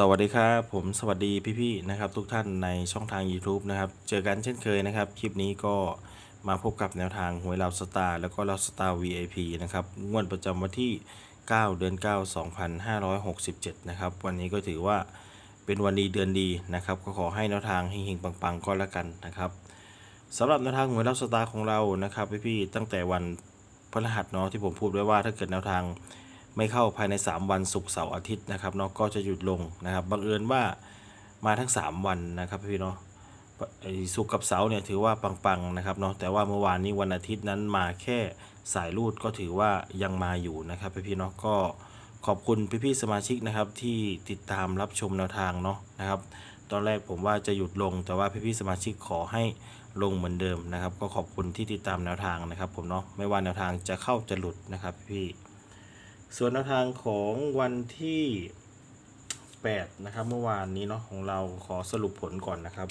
สวัสดีครับ ผมสวัสดีพี่ๆนะครับ ทุกท่านในช่องทาง YouTube นะครับ เจอกันเช่นเคยนะครับ คลิปนี้ก็มาพบกับแนวทางหวยเราสตาร์แล้วก็เราสตาร์ VIP นะครับงวดประจำวันที่ 9 เดือน 9 2567 นะครับ วันนี้ก็ถือว่าเป็นวันดีเดือนดีนะครับ ก็ขอให้แนวทางเฮงๆปังๆ ก็แล้วกันนะครับสำหรับแนวทางหวยเราสตาร์ของเรานะครับพี่ๆตั้งแต่วันพฤหัสเนาะที่ผมพูดไว้ว่าถ้าเกิดแนวทาง ไม่เข้าภายใน 3 วันศุกร์เสาร์อาทิตย์นะครับเนาะก็จะหยุดลงนะครับบังเอิญว่ามาทั้ง 3 วันนะครับพี่เนาะไอ้ศุกร์กับเสาร์เนี่ยถือว่าปังๆนะครับเนาะแต่ว่าเมื่อวานนี้วันอาทิตย์นั้นมาแค่สายรูดก็ถือว่ายังมาอยู่นะครับพี่เนาะก็ขอบคุณพี่ๆสมาชิกนะครับที่ติดตามรับชมแนวทางเนาะนะครับตอนแรกผมว่าจะหยุดลง แต่ว่าพี่ๆสมาชิกขอให้ลงเหมือนเดิมนะครับ ก็ขอบคุณที่ติดตามแนวทางนะครับ ผมเนาะไม่ว่าแนวทางจะเข้าจะหลุดนะครับพี่ๆ ส่วนแนวทางของวันที่ 8 นะครับ เมื่อวานนี้เนาะของเราขอสรุปผลก่อนนะครับ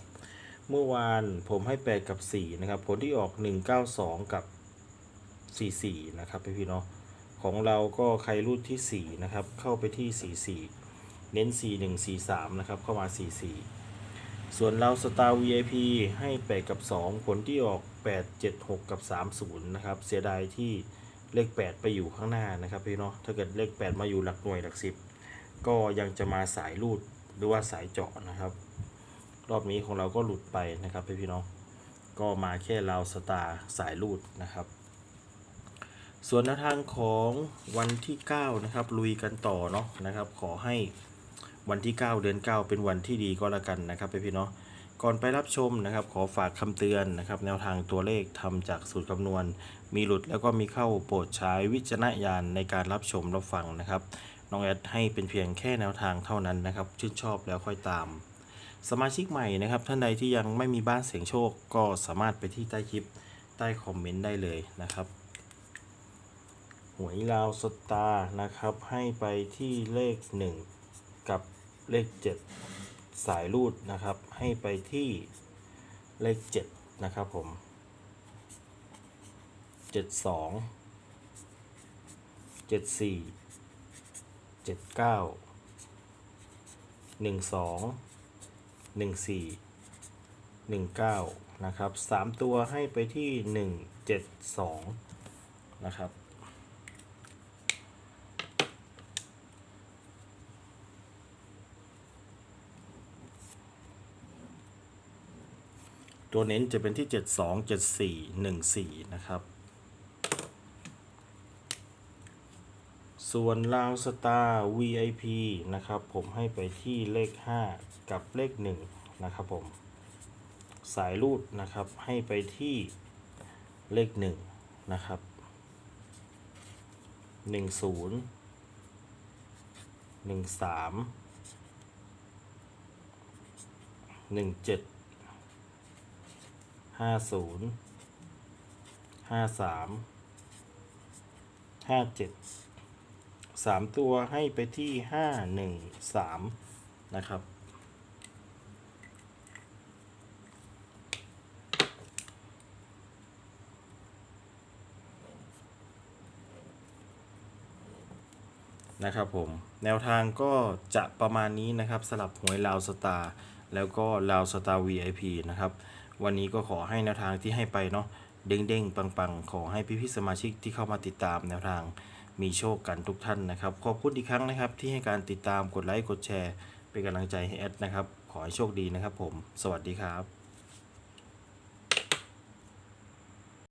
เมื่อวานผมให้ 8 กับ 4 นะครับ ผลที่ออก 192 กับ 44 นะครับพี่ๆเนาะของเราก็ใครรูดที่ 4 นะครับ เข้าไปที่ 44 เน้น 41 43 นะครับ เข้ามา 44 ส่วนเราสตาร์ VIP ให้ 8 กับ 2 ผลที่ออก 8 7 6 กับ 30 นะครับ เสียดายที่ เลข 8 ไปอยู่ข้างหน้านะครับพี่เนาะถ้าเกิดเลข 8 มาอยู่หลักหน่วยหลัก10ก็ยังจะมาสายรูดหรือว่าสายเจาะนะครับ รอบนี้ของเราก็หลุดไปนะครับพี่พี่น้องก็มาแค่ราสตาร์สายรูดนะครับ ส่วนแนวทางของวันที่9นะครับลุยกันต่อเนาะนะครับ ขอให้วันที่ 9 เดือน 9 เป็นวันที่ดีก็แล้วกันนะครับพี่พี่เนาะ ก่อนไปรับชมนะครับ ขอฝากคำเตือนนะครับ แนวทางตัวเลขทำจากสูตรคำนวณ มีหลุดแล้วก็มีเข้าโปรดใช้วิจารณญาณในการรับชมรับฟังนะครับน้องแอดให้เป็นเพียงแค่แนวทางเท่านั้นนะครับ ชื่นชอบแล้วค่อยตาม สมาชิกใหม่นะครับ ท่านใดที่ยังไม่มีบ้านเสียงโชคก็สามารถไปที่ใต้คลิปใต้คอมเมนต์ได้เลยนะครับ หวยลาวสตาร์นะครับ ให้ไปที่เลข 1 กับเลข 7 สายรูดนะครับ ให้ไปที่เลข 7 นะครับผม 72 74 79 12 14 19 นะครับ 3 ตัวให้ไปที่ 172 นะครับ ตัวเน้นจะเป็นที่ 72 74 14 นะครับ ส่วนลาวสตาร์ VIP นะครับ ผมให้ไปที่เลข 5 กับเลข 1 นะครับผม สายรูดนะครับ ให้ไปที่เลข 1 นะครับ 10 13 17 ห้าศูนย์ห้าสามห้าเจ็ดสามตัวให้ไปที่ห้าหนึ่งสามนะครับ นะครับผม แนวทางก็จะประมาณนี้นะครับสลับหวยลาวสตาร์แล้วก็ลาวสตาร์ VIP นะครับ วันนี้ก็ขอให้แนวทางที่ให้ไปเนาะเด้งเด้งๆ ปังๆ ขอให้พี่พี่สมาชิกที่เข้ามาติดตามแนวทางมีโชคกันทุกท่านนะครับ ขอบคุณอีกครั้งนะครับ ที่ให้การติดตามกดไลค์กดแชร์ เป็นกำลังใจให้แอดนะครับ ขอให้โชคดีนะครับผม สวัสดีครับ